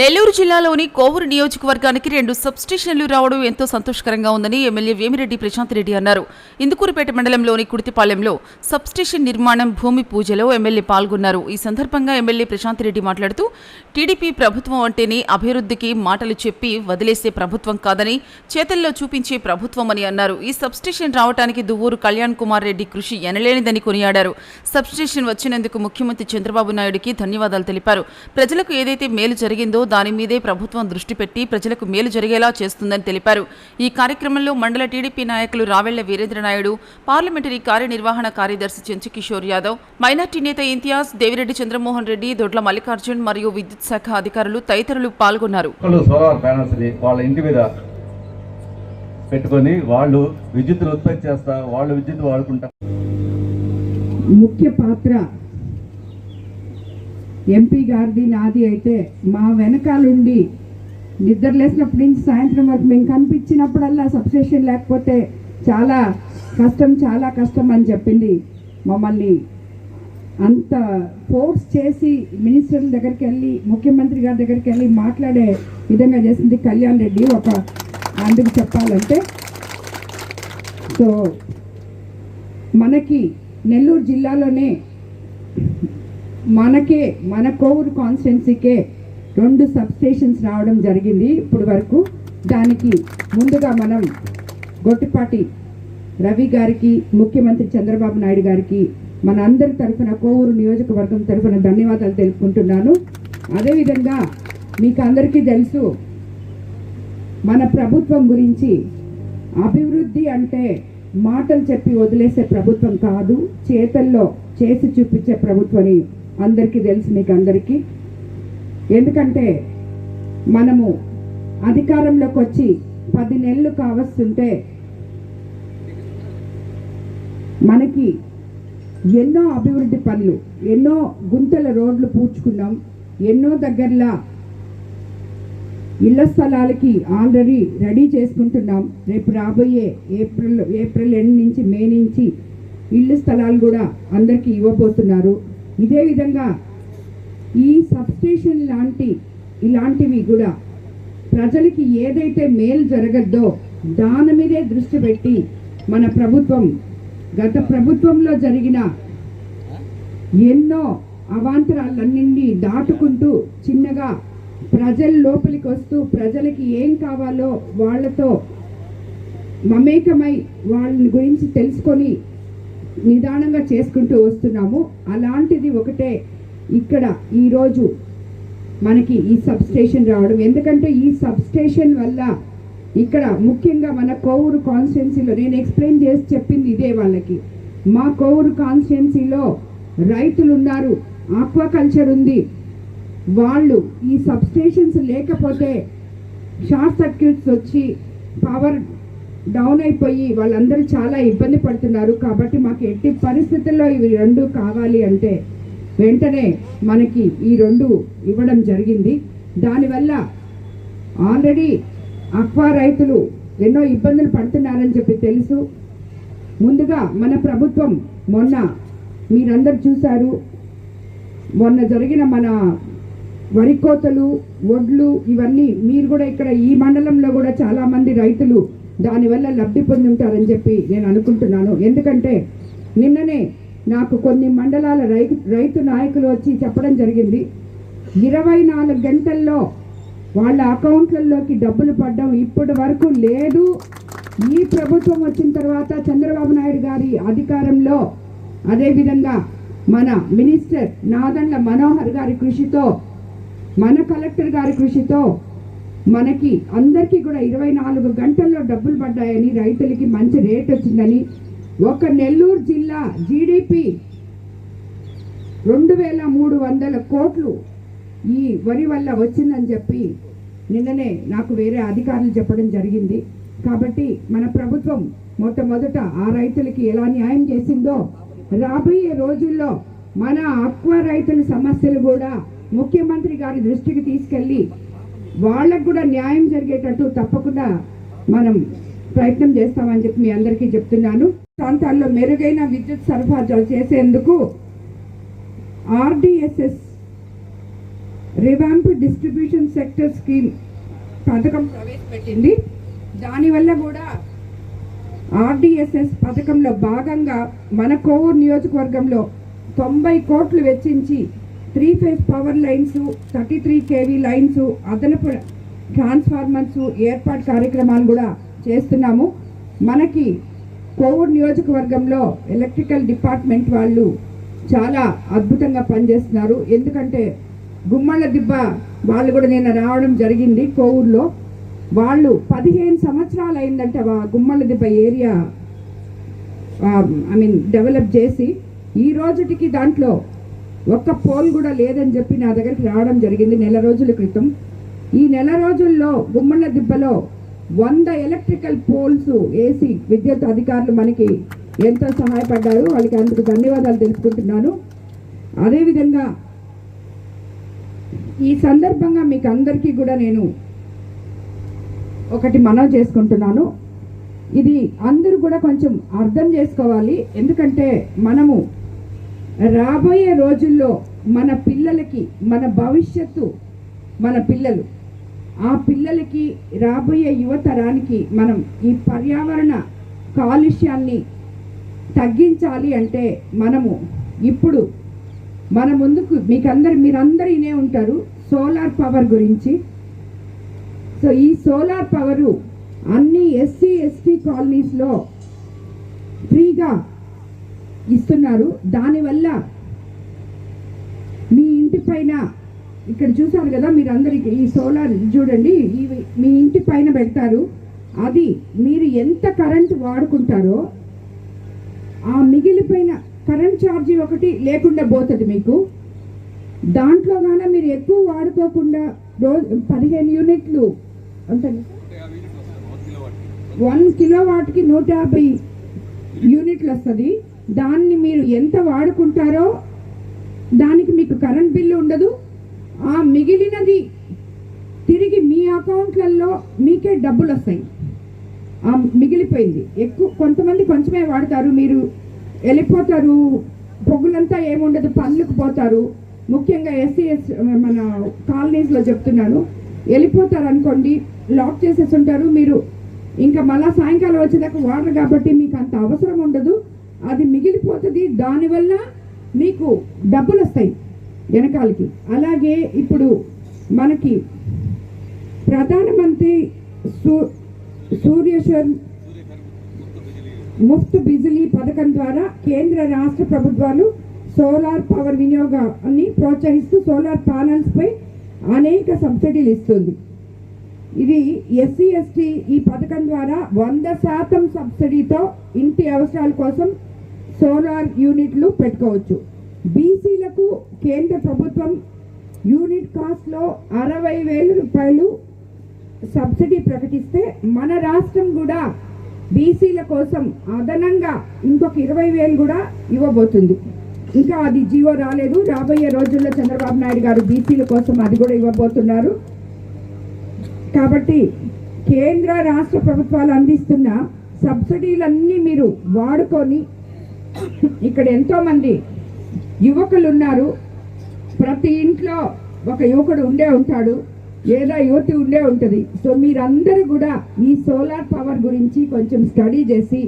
నెల్లూరు జిల్లాలోని కోవూరు నియోజకవర్గానికి రెండు సబ్స్టేషన్లు రావడం ఎంతో సంతోషకరంగా ఉందని ఎమ్మెల్యే వేమిరెడ్డి ప్రశాంత్ రెడ్డి అన్నారు. ఇందుకూరుపేట మండలంలోని కుడితిపాలెంలో సబ్స్టేషన్ నిర్మాణం భూమి పూజలో ఎమ్మెల్యే పాల్గొన్నారు. ఈ సందర్భంగా ఎమ్మెల్యే ప్రశాంత్ రెడ్డి మాట్లాడుతూ టీడీపీ ప్రభుత్వం అంటేనే అభివృద్ధికి మాటలు చెప్పి వదిలేసే ప్రభుత్వం కాదని చేతల్లో చూపించే ప్రభుత్వం అని అన్నారు. ఈ సబ్స్టేషన్ రావడానికి దువ్వూరు కళ్యాణ్ కుమార్ రెడ్డి కృషి ఎనలేనిదని కొనియాడారు. సబ్స్టేషన్ వచ్చినందుకు ముఖ్యమంత్రి చంద్రబాబు నాయుడుకి ధన్యవాదాలు తెలిపారు. ప్రజలకు ఏదైతే మేలు జరిగిందో దాని మీదే ప్రభుత్వం దృష్టి పెట్టి ప్రజలకు మేలు జరిగేలా చేస్తుందని తెలిపారు. ఈ కార్యక్రమంలో మండల టీడీపీ నాయకులు రావెళ్ళ వీరేంద్ర నాయుడు పార్లమెంటరీ కార్యనిర్వహణ కార్యదర్శి చెంచు కిషోర్ యాదవ్ మైనార్టీ నేత ఇంతియాజ్ దేవిరెడ్డి చంద్రమోహన్ రెడ్డి దొడ్ల మల్లికార్జున్ మరియు విద్యుత్ శాఖ అధికారులు తదితరులు పాల్గొన్నారు. ఒక్కళ్ళు సోలార్ ప్యానల్స్ని వాళ్ళ ఇంటి మీద పెట్టుకొని వాళ్ళు విద్యుత్తును ఉత్పత్తి చేస్తా వాళ్ళు విద్యుత్ వాడుకుంటా ముఖ్య పాత్ర ఎంపీ గారిది నాది అయితే మా వెనకాలండి నిద్ర లేసినప్పటి నుంచి సాయంత్రం వరకు మేము కనిపించినప్పుడల్లా సబ్స్టేషన్ లేకపోతే చాలా కష్టం చాలా కష్టం అని చెప్పింది మమ్మల్ని. అంత ఫోర్స్ చేసి మినిస్టర్ల దగ్గరికి వెళ్ళి ముఖ్యమంత్రి గారి దగ్గరికి వెళ్ళి మాట్లాడే విధంగా చేసింది కళ్యాణ్ రెడ్డి. ఒక అందుకు చెప్పాలంటే సో మనకి నెల్లూరు జిల్లాలోనే మనకే మన కోవూరు కాన్స్టిట్యున్సీకే రెండు సబ్ స్టేషన్స్ రావడం జరిగింది ఇప్పుడు వరకు. దానికి ముందుగా మనం గొట్టిపాటి రవి గారికి ముఖ్యమంత్రి చంద్రబాబు నాయుడు గారికి మన అందరి తరఫున కోవూరు నియోజకవర్గం తరఫున ధన్యవాదాలు తెలుపుకుంటున్నాను. అదేవిధంగా మీకు అందరికీ తెలుసు మన ప్రభుత్వం గురించి అభివృద్ధి అంటే మాటలు చెప్పి వదిలేసే ప్రభుత్వం కాదు చేతల్లో చేసి చూపించే ప్రభుత్వని అందరికీ తెలుసు మీకు అందరికీ. ఎందుకంటే మనము అధికారంలోకి వచ్చి పది నెలలు కావస్తుంటే మనకి ఎన్నో అభివృద్ధి పనులు ఎన్నో గుంతల రోడ్లు పూడ్చుకున్నాం ఎన్నో దగ్గరలో ఇళ్ళ స్థలాలకి ఆల్రెడీ రెడీ చేసుకుంటున్నాం. రేపు రాబోయే ఏప్రిల్ ఏప్రిల్ ఎండ్ నుంచి మే నుంచి ఇల్లు స్థలాలు కూడా అందరికీ ఇవ్వబోతున్నారు. ఇదే విధంగా ఈ సబ్స్టేషన్ లాంటి ఇలాంటివి కూడా ప్రజలకి ఏదైతే మేలు జరగద్దో దాని మీదే దృష్టి పెట్టి మన ప్రభుత్వం గత ప్రభుత్వంలో జరిగిన ఎన్నో అవాంతరాలన్నింటినీ దాటుకుంటూ చిన్నగా ప్రజల లోపలికి వస్తూ ప్రజలకి ఏం కావాలో వాళ్ళతో మమేకమై వాళ్ళని గురించి తెలుసుకొని నిదానంగా చేసుకుంటూ వస్తున్నాము. అలాంటిది ఒకటే ఇక్కడ ఈరోజు మనకి ఈ సబ్ స్టేషన్ రావడం. ఎందుకంటే ఈ సబ్ స్టేషన్ వల్ల ఇక్కడ ముఖ్యంగా మన కోవూరు కాన్స్టిట్యున్సీలో నేను ఎక్స్ప్లెయిన్ చేసి చెప్పింది ఇదే వాళ్ళకి. మా కోవూరు కాన్స్టిట్యున్సీలో రైతులు ఉన్నారు ఆక్వాకల్చర్ ఉంది. వాళ్ళు ఈ సబ్స్టేషన్స్ లేకపోతే షార్ట్ సర్క్యూట్స్ వచ్చి పవర్ డౌన్ అయిపోయి వాళ్ళందరూ చాలా ఇబ్బంది పడుతున్నారు. కాబట్టి మాకు ఎట్టి పరిస్థితుల్లో ఇవి రెండు కావాలి అంటే వెంటనే మనకి ఈ రెండు ఇవ్వడం జరిగింది. దానివల్ల ఆల్రెడీ అక్వా రైతులు ఎన్నో ఇబ్బందులు పడుతున్నారని చెప్పి తెలుసు. ముందుగా మన ప్రభుత్వం మొన్న మీరందరూ చూశారు. మొన్న జరిగిన మన వరి కోతలు వడ్లు ఇవన్నీ మీరు కూడా ఇక్కడ ఈ మండలంలో కూడా చాలామంది రైతులు దానివల్ల లబ్ధి పొంది ఉంటారని చెప్పి నేను అనుకుంటున్నాను. ఎందుకంటే నిన్ననే నాకు కొన్ని మండలాల రైతు రైతు నాయకులు వచ్చి చెప్పడం జరిగింది. ఇరవై నాలుగు గంటల్లో వాళ్ళ అకౌంట్లలోకి డబ్బులు పడ్డం ఇప్పటి వరకు లేదు. ఈ ప్రభుత్వం వచ్చిన తర్వాత చంద్రబాబు నాయుడు గారి అధికారంలో అదేవిధంగా మన మినిస్టర్ నాదండ్ల మనోహర్ గారి కృషితో మన కలెక్టర్ గారి కృషితో మనకి అందరికీ కూడా ఇరవై నాలుగు గంటల్లో డబ్బులు పడ్డాయని రైతులకి మంచి రేట్ వచ్చిందని ఒక నెల్లూరు జిల్లా జీడిపి రెండు వేల మూడు వందల కోట్లు ఈ వరి వల్ల వచ్చిందని చెప్పి నిన్ననే నాకు వేరే అధికారులు చెప్పడం జరిగింది. కాబట్టి మన ప్రభుత్వం మొట్టమొదట ఆ రైతులకి ఎలా న్యాయం చేసిందో రాబోయే రోజుల్లో మన అక్వ రైతుల సమస్యలు కూడా ముఖ్యమంత్రి గారి దృష్టికి తీసుకెళ్ళి వాళ్ళకు కూడా న్యాయం జరిగేటట్టు తప్పకుండా మనం ప్రయత్నం చేస్తామని చెప్పి మీ అందరికీ చెప్తున్నాను. ప్రాంతాల్లో మెరుగైన విద్యుత్ సరఫరా చేసేందుకు RDSS revamp distribution sector scheme పథకం ప్రవేశపెట్టింది. దానివల్ల కూడా ఆర్డిఎస్ఎస్ పథకంలో భాగంగా మన కోవూరు నియోజకవర్గంలో తొంభై కోట్లు వెచ్చించి three phase power lines thirty three KV lines అదనపు ట్రాన్స్ఫార్మర్స్ ఏర్పాటు కార్యక్రమాలు కూడా చేస్తున్నాము. మనకి కోవూరు నియోజకవర్గంలో ఎలక్ట్రికల్ డిపార్ట్మెంట్ వాళ్ళు చాలా అద్భుతంగా పనిచేస్తున్నారు. ఎందుకంటే గుమ్మళ్ళ దిబ్బ వాళ్ళు కూడా నిన్న రావడం జరిగింది కోవూరులో. వాళ్ళు పదిహేను సంవత్సరాలు అయిందంటే గుమ్మళ్ళ దిబ్బ ఏరియా ఐ మీన్ డెవలప్ చేసి. ఈ రోజుటికి దాంట్లో ఒక్క పోల్ కూడా లేదని చెప్పి నా దగ్గరికి రావడం జరిగింది నెల రోజుల క్రితం. ఈ నెల రోజుల్లో గుమ్మళ్ళ దిబ్బలో వంద ఎలక్ట్రికల్ పోల్స్ వేసి విద్యుత్ అధికారులు మనకి ఎంతో సహాయపడ్డారు. వాళ్ళకి అందుకు ధన్యవాదాలు తెలుసుకుంటున్నాను. అదేవిధంగా ఈ సందర్భంగా మీకు అందరికీ కూడా నేను ఒకటి మనవి చేసుకుంటున్నాను. ఇది అందరూ కూడా కొంచెం అర్థం చేసుకోవాలి. ఎందుకంటే మనము రాబోయే రోజుల్లో మన పిల్లలకి మన భవిష్యత్తు మన పిల్లలు ఆ పిల్లలకి రాబోయే యువతరానికి మనం ఈ పర్యావరణ కాలుష్యాన్ని తగ్గించాలి అంటే మనము ఇప్పుడు మన ముందుకు మీకందరు మీరందరూ ఇనే ఉంటారు సోలార్ పవర్ గురించి. సో ఈ సోలార్ పవరు అన్ని ఎస్సీ ఎస్టీ కాలనీస్లో ఫ్రీగా ఇస్తున్నారు. దానివల్ల మీ ఇంటి పైన ఇక్కడ చూసారు కదా మీరు అందరికి ఈ సోలార్ చూడండి ఇవి మీ ఇంటి పైన పెడతారు. అది మీరు ఎంత కరెంట్ వాడుకుంటారో ఆ మిగిలిపోయిన కరెంట్ ఛార్జీ ఒకటి లేకుండా పోతుంది మీకు. దాంట్లో గానే మీరు ఎక్కువ వాడుకోకుండా రోజు పదిహేను యూనిట్లు అంతే వన్ కిలో వాట్కి నూట యాభై యూనిట్లు వస్తుంది దాన్ని మీరు ఎంత వాడుకుంటారో దానికి మీకు కరెంట్ బిల్లు ఉండదు. ఆ మిగిలినది తిరిగి మీ అకౌంట్లలో మీకే డబ్బులు వస్తాయి. ఆ మిగిలిపోయింది. ఎక్కువ కొంతమంది కొంచెమే వాడతారు. మీరు వెళ్ళిపోతారు. పొగులంతా ఏముండదు. పనులకు పోతారు. ముఖ్యంగా ఎస్సీ ఎస్ మన కాలనీస్లో చెప్తున్నాను. వెళ్ళిపోతారు అనుకోండి. లాక్ చేసేసి ఉంటారు. మీరు ఇంకా మళ్ళా సాయంకాలం వచ్చేదాకా వాడరు కాబట్టి మీకు అంత అవసరం ఉండదు. అది మిగిలిపోతుంది. దానివల్ల మీకు డబ్బులు వస్తాయి వెనకాలకి. అలాగే ఇప్పుడు మనకి ప్రధానమంత్రి సూ సూర్యశర్ ముఫ్త్ బిజిలీ పథకం ద్వారా కేంద్ర రాష్ట్ర ప్రభుత్వాలు సోలార్ పవర్ వినియోగాన్ని ప్రోత్సహిస్తూ సోలార్ ప్యానల్స్పై అనేక సబ్సిడీలు ఇస్తుంది. ఇది ఎస్సీ ఎస్టీ ఈ పథకం ద్వారా వంద శాతం సబ్సిడీతో ఇంటి అవసరాల కోసం సోలార్ యూనిట్లు పెట్టుకోవచ్చు. బీసీలకు కేంద్ర ప్రభుత్వం యూనిట్ కాస్ట్లో అరవై వేల రూపాయలు సబ్సిడీ ప్రకటిస్తే మన రాష్ట్రం కూడా బీసీల కోసం అదనంగా ఇంకొక ఇరవై వేలు కూడా ఇవ్వబోతుంది. ఇంకా అది జీవో రాలేదు. రాబోయే రోజుల్లో చంద్రబాబు నాయుడు గారు బీసీల కోసం అది కూడా ఇవ్వబోతున్నారు. కాబట్టి కేంద్ర రాష్ట్ర ప్రభుత్వాలు అందిస్తున్న సబ్సిడీలన్నీ మీరు వాడుకొని ఇక్కడ ఎంతోమంది యువకులు ఉన్నారు ప్రతి ఇంట్లో ఒక యువకుడు ఉండే ఉంటాడు. లేదా యువతి ఉండే ఉంటుంది. సో మీరందరూ కూడా ఈ సోలార్ పవర్ గురించి కొంచెం స్టడీ చేసి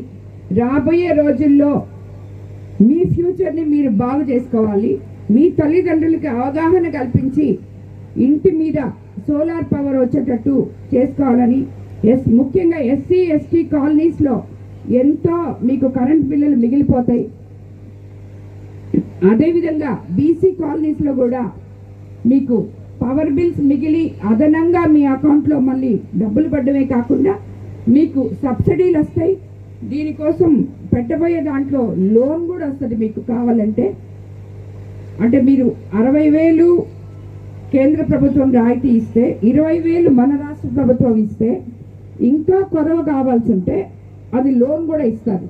రాబోయే రోజుల్లో మీ ఫ్యూచర్ని మీరు బాగు చేసుకోవాలి. మీ తల్లిదండ్రులకి అవగాహన కల్పించి ఇంటి మీద సోలార్ పవర్ వచ్చేటట్టు చేసుకోవాలని ఎస్ ముఖ్యంగా ఎస్సీ ఎస్టీ కాలనీస్లో ఎంతో మీకు కరెంట్ బిల్లులు మిగిలిపోతాయి? అదేవిధంగా బీసీ కాలనీస్లో కూడా మీకు పవర్ బిల్స్ మిగిలి అదనంగా మీ అకౌంట్లో మళ్ళీ డబ్బులు పడ్డమే కాకుండా మీకు సబ్సిడీలు వస్తాయి. దీనికోసం పెట్టబోయే దాంట్లో లోన్ కూడా వస్తుంది మీకు కావాలంటే. అంటే మీరు అరవై వేలు కేంద్ర ప్రభుత్వం రాయితీ ఇస్తే ఇరవై వేలు మన రాష్ట్ర ప్రభుత్వం ఇస్తే ఇంకా కొరవ కావాల్సి ఉంటే అది లోన్ కూడా ఇస్తారు.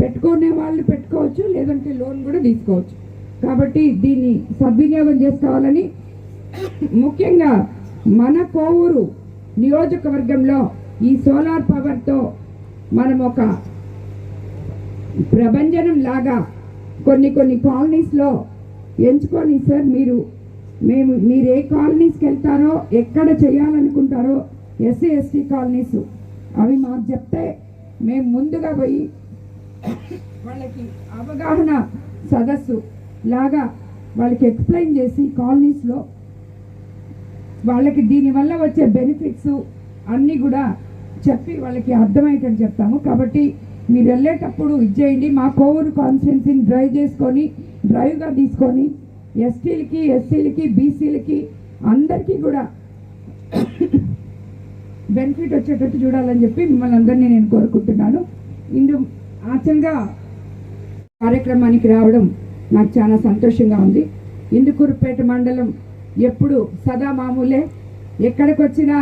పెట్టుకునే వాళ్ళు పెట్టుకోవచ్చు లేదంటే లోన్ కూడా తీసుకోవచ్చు. కాబట్టి దీన్ని సద్వినియోగం చేసుకోవాలని ముఖ్యంగా మన కోవూరు నియోజకవర్గంలో ఈ సోలార్ పవర్తో మనం ఒక ప్రభంజనం లాగా కొన్ని కొన్ని కాలనీస్లో ఎంచుకొని సార్ మీరు మేము మీరు ఏ కాలనీస్కి వెళ్తారో ఎక్కడ చేయాలనుకుంటారో ఎస్సీ ఎస్టీ కాలనీస్ అవి మాకు చెప్తే మేము ముందుగా పోయి వాళ్ళకి అవగాహన సదస్సు లాగా వాళ్ళకి ఎక్స్ప్లెయిన్ చేసి కాలనీస్లో వాళ్ళకి దీనివల్ల వచ్చే బెనిఫిట్స్ అన్నీ కూడా చెప్పి వాళ్ళకి అర్థమయ్యేటట్టు చెప్తాము. కాబట్టి మీరు వెళ్ళేటప్పుడు ఇచ్చేయండి మా కోవూరు కాన్స్టిట్యున్సీని డ్రైవ్ చేసుకొని డ్రైవ్గా తీసుకొని ఎస్టీలకి ఎస్సీలకి బీసీలకి అందరికీ కూడా బెనిఫిట్ వచ్చేటట్టు చూడాలని చెప్పి మిమ్మల్ని అందరినీ నేను కోరుకుంటున్నాను. ఇందు ఆచంగా కార్యక్రమానికి రావడం నాకు చాలా సంతోషంగా ఉంది. ఇందుకూరుపేట మండలం ఎప్పుడు సదా మామూలే. ఎక్కడికి వచ్చినా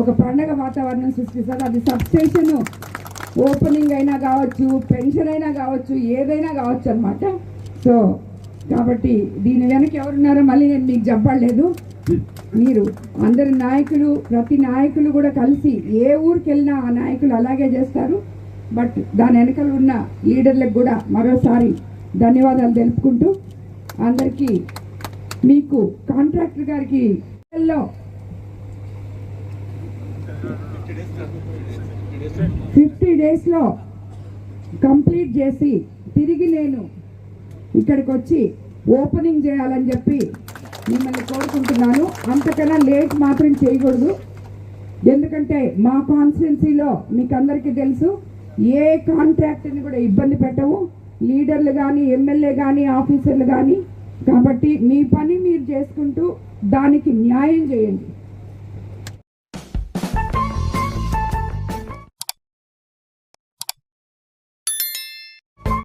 ఒక పండగ వాతావరణం సృష్టిస్తారు అది సబ్స్టేషన్ ఓపెనింగ్ అయినా కావచ్చు పెన్షన్ అయినా కావచ్చు ఏదైనా కావచ్చు అనమాట సో కాబట్టి దీని వెనక ఎవరున్నారో మళ్ళీ నేను మీకు చెప్పలేదు. మీరు అందరి నాయకులు ప్రతి నాయకులు కూడా కలిసి ఏ ఊరికి వెళ్ళినా ఆ నాయకులు అలాగే చేస్తారు. బట్ దాని వెనకాల ఉన్న లీడర్లకు కూడా మరోసారి ధన్యవాదాలు తెలుపుకుంటూ అందరికీ మీకు కాంట్రాక్టర్ గారికి ఫిఫ్టీ డేస్లో కంప్లీట్ చేసి తిరిగి నేను ఇక్కడికి వచ్చి ఓపెనింగ్ చేయాలని చెప్పి మిమ్మల్ని కోరుకుంటున్నాను. అంతకన్నా లేట్ మాత్రం చేయకూడదు. ఎందుకంటే మా కాన్స్టిట్యున్సీలో మీకు అందరికీ తెలుసు ఏ కాంట్రాక్ట్ని కూడా ఇబ్బంది పెట్టవు. లీడర్లు కానీ ఎమ్మెల్యే కానీ ఆఫీసర్లు కానీ కాబట్టి మీ పని మీరు చేసుకుంటూ దానికి న్యాయం చేయండి.